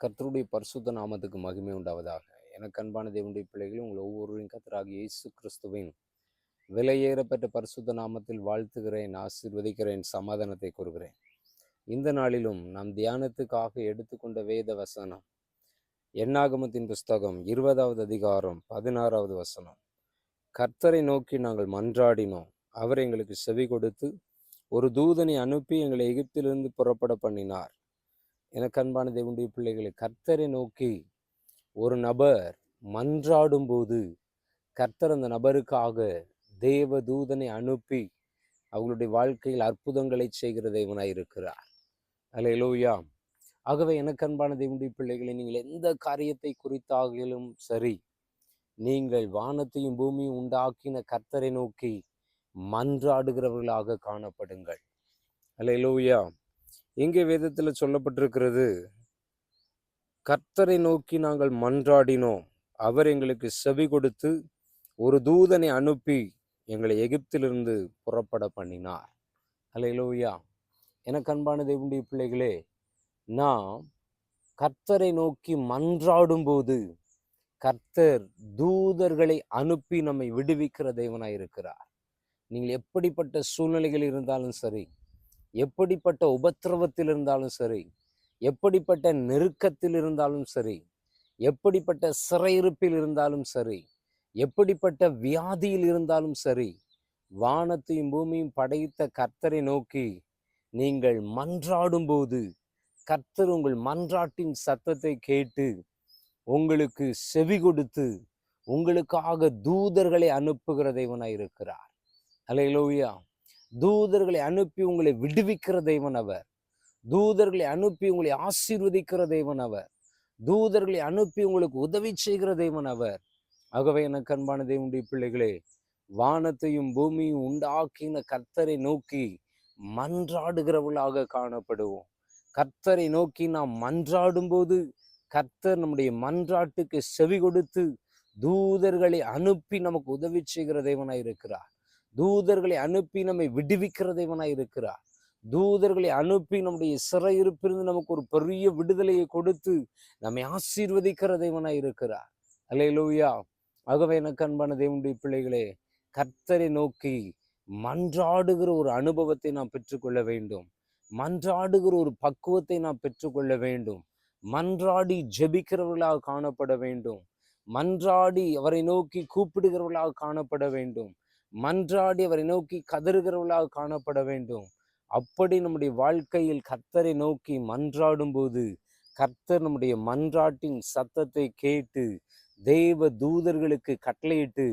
கர்த்தருடைய பரிசுத்த நாமத்துக்கு மகிமை உண்டாவதாக. எனக்கு அன்பான தேவனுடைய பிள்ளைகளும் உங்கள் ஒவ்வொருவரையும் கர்த்தராகிய இயேசு கிறிஸ்துவின் விலையேறப்பட்ட பரிசுத்த நாமத்தில் வாழ்த்துகிறேன் ஆசீர்வதிக்கிறேன் சமாதானத்தை கூறுகிறேன். இந்த நாளிலும் நாம் தியானத்துக்காக எடுத்துக்கொண்ட வேத வசனம் எண்ணாகமத்தின் புஸ்தகம் இருபதாவது அதிகாரம் பதினாறாவது வசனம். கர்த்தரை நோக்கி நாங்கள் மன்றாடினோம். அவர் எங்களுக்கு செவி கொடுத்து ஒரு தூதனை அனுப்பி எங்களை எகிப்திலிருந்து புறப்பட பண்ணினார். எனக்கு அன்பான தேவனுடைய பிள்ளைகளை கர்த்தரை நோக்கி ஒரு நபர் மன்றாடும் போது கர்த்தர் அந்த நபருக்காக தேவ தூதனை அனுப்பி அவங்களுடைய வாழ்க்கையில் அற்புதங்களை செய்கிற தேவனாய் இருக்கிறார். அல்ல அல்லேலூயா ஆகவே எனக்கு அன்பான தேவனுடைய பிள்ளைகளை நீங்கள் எந்த காரியத்தை குறித்தாகிலும் சரி நீங்கள் வானத்தையும் பூமியும் உண்டாக்கின கர்த்தரை நோக்கி மன்றாடுகிறவர்களாக காணப்படுங்கள். அல்ல அல்லேலூயா எங்கே வேதத்தில் சொல்லப்பட்டிருக்கிறது? கர்த்தரை நோக்கி நாங்கள் மன்றாடினோம். அவர் எங்களுக்கு செவி கொடுத்து ஒரு தூதனை அனுப்பி எங்களை எகிப்திலிருந்து புறப்பட பண்ணினார். அல்லேலூயா எனக்கு அன்பான தேவனுடைய பிள்ளைகளே நாம் கர்த்தரை நோக்கி மன்றாடும்போது கர்த்தர் தூதர்களை அனுப்பி நம்மை விடுவிக்கிற தேவனாய் இருக்கிறார் நீங்கள் எப்படிப்பட்ட சூழ்நிலைகள் இருந்தாலும் சரி எப்படிப்பட்ட உபத்திரவத்தில் இருந்தாலும் சரி எப்படிப்பட்ட நெருக்கத்தில் இருந்தாலும் சரி எப்படிப்பட்ட சிறையிருப்பில் இருந்தாலும் சரி எப்படிப்பட்ட வியாதியில் இருந்தாலும் சரி வானத்தையும் பூமியும் படைத்த கர்த்தரை நோக்கி நீங்கள் மன்றாடும் போது கர்த்தர் உங்கள் மன்றாட்டின் சத்தத்தை கேட்டு உங்களுக்கு செவி கொடுத்து உங்களுக்காக தூதர்களை அனுப்புகிற தேவனாய் இருக்கிறார் அலையிலோயா தூதர்களை அனுப்பி உங்களை விடுவிக்கிற தெய்வன் அவர். தூதர்களை அனுப்பி உங்களை ஆசீர்வதிக்கிற தெய்வன் அவர். தூதர்களை அனுப்பி உங்களுக்கு உதவி செய்கிற தெய்வன் அவர். ஆகவே எனக்கு அன்பான தெய்வனுடைய பிள்ளைகளே வானத்தையும் பூமியும் உண்டாக்கின கர்த்தரை நோக்கி மன்றாடுகிறவர்களாக காணப்படுவோம். கர்த்தரை நோக்கி நாம் மன்றாடும் போது கர்த்தர் நம்முடைய மன்றாட்டுக்கு செவி கொடுத்து தூதர்களை அனுப்பி நமக்கு உதவி செய்கிற தேவனாய் இருக்கிறார் தூதர்களை அனுப்பி நம்மை விடுவிக்கிற தேவனாய் இருக்கிறார். தூதர்களை அனுப்பி நம்முடைய சிறையிருப்பிலிருந்து நமக்கு ஒரு பெரிய விடுதலையை கொடுத்து நம்மை ஆசீர்வதிக்கிற தேவனாய் இருக்கிறார். அல்லேலூயா ஆகவே எனக்கு அன்பான தேவனுடைய பிள்ளைகளே கர்த்தரை நோக்கி மன்றாடுகிற ஒரு அனுபவத்தை நாம் பெற்றுக்கொள்ள வேண்டும். மன்றாடுகிற ஒரு பக்குவத்தை நாம் பெற்றுக்கொள்ள வேண்டும். மன்றாடி ஜெபிக்கிறவர்களாக காணப்பட வேண்டும். மன்றாடி அவரை நோக்கி கூப்பிடுகிறவர்களாக காணப்பட வேண்டும். மன்றாடி அவரை நோக்கி கதறுகிறவர்களாக காணப்பட வேண்டும். அப்படி நம்முடைய வாழ்க்கையில் கர்த்தரை நோக்கி மன்றாடும் போது கர்த்தர் நம்முடைய மன்றாட்டின் சத்தத்தை கேட்டு தெய்வ தூதர்களுக்கு கட்டளையிட்டு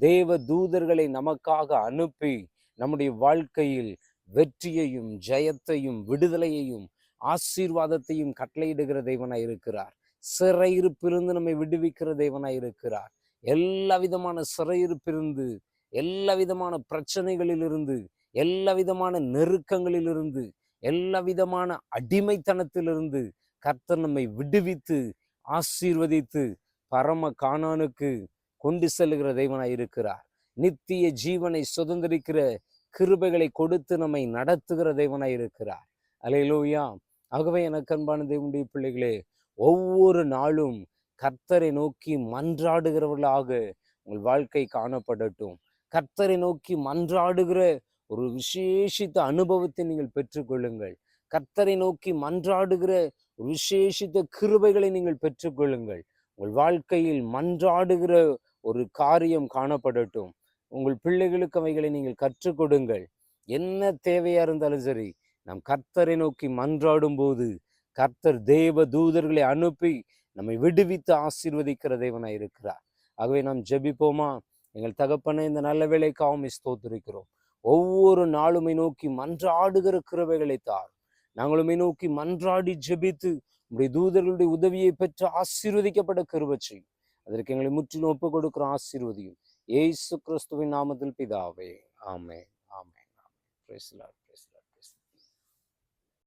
தேவ தூதர்களை நமக்காக அனுப்பி நம்முடைய வாழ்க்கையில் வெற்றியையும் ஜெயத்தையும் விடுதலையையும் ஆசீர்வாதத்தையும் கட்டளையிடுகிற தேவனாய் இருக்கிறார். சிறையிருப்பிலிருந்து நம்மை விடுவிக்கிற தேவனாய் இருக்கிறார். எல்லா விதமான சிறையிருப்பிலிருந்து எல்லா விதமான பிரச்சனைகளிலிருந்து எல்லா விதமான நெருக்கங்களிலிருந்து எல்லா விதமான அடிமைத்தனத்திலிருந்து கர்த்தர் நம்மை விடுவித்து ஆசீர்வதித்து பரம காணானுக்கு கொண்டு செல்லுகிற தெய்வனாய் இருக்கிறார். நித்திய ஜீவனை சுதந்திரிக்கிற கிருபைகளை கொடுத்து நம்மை நடத்துகிற தெய்வனாய் இருக்கிறார். அலையிலோயா ஆகவே எனக்கு அன்பான தேவனுடைய பிள்ளைகளே ஒவ்வொரு நாளும் கர்த்தரை நோக்கி மன்றாடுகிறவர்களாக உங்கள் வாழ்க்கை காணப்படட்டும். கர்த்தரை நோக்கி மன்றாடுகிற ஒரு விசேஷித்த அனுபவத்தை நீங்கள் பெற்றுக்கொள்ளுங்கள். கர்த்தரை நோக்கி மன்றாடுகிற ஒரு விசேஷித்த கிருபைகளை நீங்கள் பெற்றுக்கொள்ளுங்கள். உங்கள் வாழ்க்கையில் மன்றாடுகிற ஒரு காரியம் காணப்படட்டும். உங்கள் பிள்ளைகளுக்கு அவைகளை நீங்கள் கற்றுக் கொடுங்கள். என்ன தேவையா இருந்தாலும் சரி நாம் கர்த்தரை நோக்கி மன்றாடும் போது கர்த்தர் தேவ தூதர்களை அனுப்பி நம்மை விடுவித்து ஆசீர்வதிக்கிற தேவனாய் இருக்கிறார் ஆகவே நாம் ஜெபிப்போமா? எங்கள் தகப்பனை இந்த நல்ல வேலைக்காகவும் ஸ்தோத்திருக்கிறோம். ஒவ்வொரு நாளுமை நோக்கி மன்றாடுகிற கிருவைகளை தார். நாங்களுமே நோக்கி மன்றாடி ஜெபித்து உடைய தூதர்களுடைய உதவியை பெற்று ஆசீர்வதிக்கப்பட செய்யும். அதற்கு எங்களை முற்றிலும் ஒப்பு கொடுக்கிற ஆசீர்வதியும். ஏசு கிறிஸ்துவின் நாமத்தில் பிதாவே. ஆமே ஆமே ஆமே